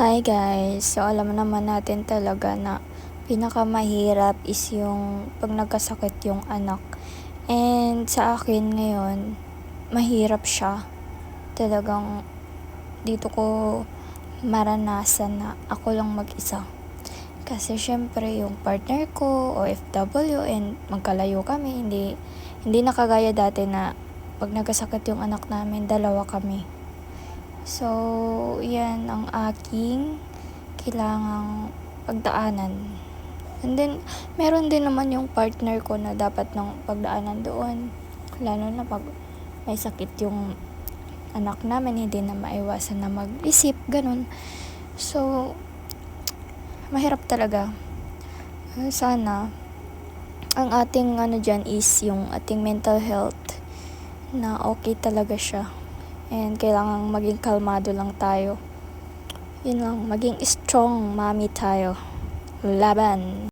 Hi guys! So alam naman natin talaga na pinakamahirap is yung pag nagkasakit yung anak. And sa akin ngayon, mahirap siya. Talagang dito ko maranasan na ako lang mag-isa. Kasi syempre yung partner ko, OFW, and magkalayo kami, hindi, hindi nakagaya dati na pag nagkasakit yung anak namin, dalawa kami. So, yan ang aking kailangang pagdaanan. And then, meron din naman yung partner ko na dapat ng pagdaanan doon. Lalo na pag may sakit yung anak namin, hindi na maiwasan na mag-isip, ganun. So, mahirap talaga. Sana, ang ating ano dyan is yung ating mental health na okay talaga siya. And kailangan maging kalmado lang tayo. Yun lang, maging strong mommy tayo. Laban!